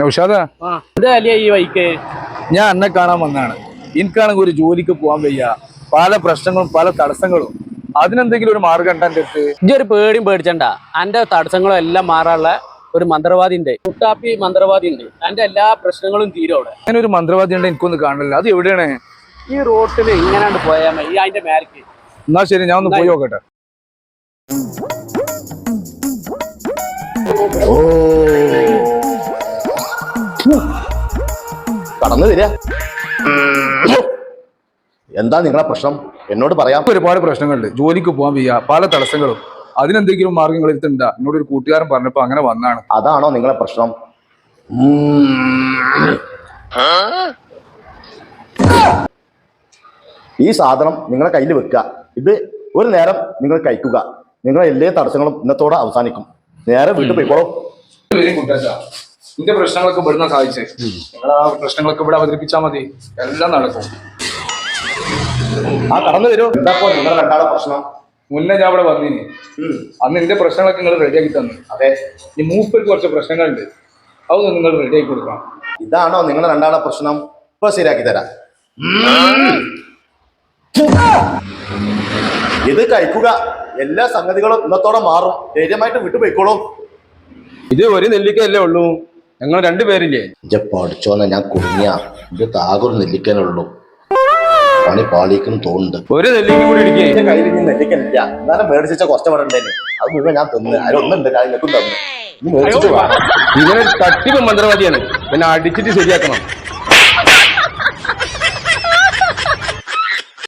നൗഷാദ ഈ ഞാൻ അന്നെ കാണാൻ വന്നാണ് എനിക്കാണെങ്കിൽ ഒരു ജോലിക്ക് പോകാൻ വയ്യ. പല പ്രശ്നങ്ങളും പല തടസ്സങ്ങളും. അതിനെന്തെങ്കിലും ഒരു മാർഗം ഉണ്ട് എന്റെ അടുത്ത്? ഇജ്ജ് ഒരു പേടിയും പേടിച്ചണ്ട. എന്റെ തടസ്സങ്ങളും എല്ലാം മാറാനുള്ള ഒരു മന്ത്രവാദി ഉണ്ട്. കുട്ടാപ്പി മന്ത്രവാദി ഉണ്ട്. എന്റെ എല്ലാ പ്രശ്നങ്ങളും തീരും അവിടെ. അങ്ങനെ ഒരു മന്ത്രവാദി ഉണ്ട് എനിക്കൊന്ന് കാണില്ല അത് എവിടെയാണ്? ഈ റോട്ടിൽ ഇങ്ങനെ പോയാൽ മതി. ഈ അതിന്റെ മേലേക്ക്. എന്നാ ശരി ഞാൻ ഒന്ന് പോയി നോക്കട്ടെ. കടന്നു തരിക എന്താ നിങ്ങളെ പ്രശ്നം? എന്നോട് പറയാം. ഒരുപാട് പ്രശ്നങ്ങളുണ്ട്. ജോലിക്ക് പോകാൻ വയ്യ. പല തടസ്സങ്ങളും. അതിനെന്തെങ്കിലും മാർഗങ്ങൾ എടുത്തുണ്ട് എന്നോട് ഒരു കൂട്ടുകാരൻ പറഞ്ഞപ്പോ അങ്ങനെ വന്നാണ്. അതാണോ നിങ്ങളെ പ്രശ്നം? ഈ സാധനം നിങ്ങളെ കയ്യിൽ വെക്കുക. ഇത് ഒരു നേരം നിങ്ങൾ കഴിക്കുക. നിങ്ങളെ എല്ലാ തടസ്സങ്ങളും ഇന്നത്തോടെ അവസാനിക്കും. നേരെ വീട്ടിൽ പോയിക്കോളൂ. പ്രശ്നങ്ങളൊക്കെ ഇവിടുന്ന സാധിച്ചേ നിങ്ങൾ ആ പ്രശ്നങ്ങളൊക്കെ ഇവിടെ അവതരിപ്പിച്ചാൽ മതി. എല്ലാം നടക്കും. ആ കടന്നു തരൂ എന്താ നിങ്ങളുടെ നിങ്ങളെ രണ്ടാളെ പ്രശ്നം? മുന്നേ ഞാൻ ഇവിടെ വന്നിനി. അന്ന് എന്റെ പ്രശ്നങ്ങളൊക്കെ നിങ്ങൾ റെഡിയാക്കി തന്നു. അതെ. ഈ മൂപ്പർക്ക് കുറച്ച് പ്രശ്നങ്ങളുണ്ട്. അതൊന്നും നിങ്ങൾ റെഡിയാക്കി കൊടുക്കണം. ഇതാണോ നിങ്ങൾ രണ്ടാളെ പ്രശ്നം? ഇപ്പൊ ശരിയാക്കി തരാം. ഇത് കഴിക്കുക. എല്ലാ സംഗതികളും ഇന്നത്തോടെ മാറും. ധൈര്യമായിട്ട് വിട്ടുപോയിക്കോളൂ ഇത് ഒരു നെല്ലിക്കല്ലേ ഉള്ളൂ? ഞങ്ങൾ രണ്ടുപേരില്ലേ ഇജ്ജ പഠിച്ചോന്ന ഞാൻ കുടുങ്ങിയ. ഇത് താകൊരു നെല്ലിക്കാനുള്ളൂ പണി പാളിക്കും തോന്നുന്നുണ്ട്. ഒരു നെല്ലിക്ക കൂടി ഇടിക്കേ. കയ്യിൽ ഇനി എന്നാലും മേടിച്ച കുറച്ച് അത് മുഴുവൻ ഞാൻ തിന്ന്. ആരൊന്നുണ്ട് കാര്യം നെക്കും തന്നു. ഇങ്ങനെ തട്ടിപ്പ് മന്ത്രവാദിയാണ്. പിന്നെ അടിച്ചിട്ട് ശരിയാക്കണം.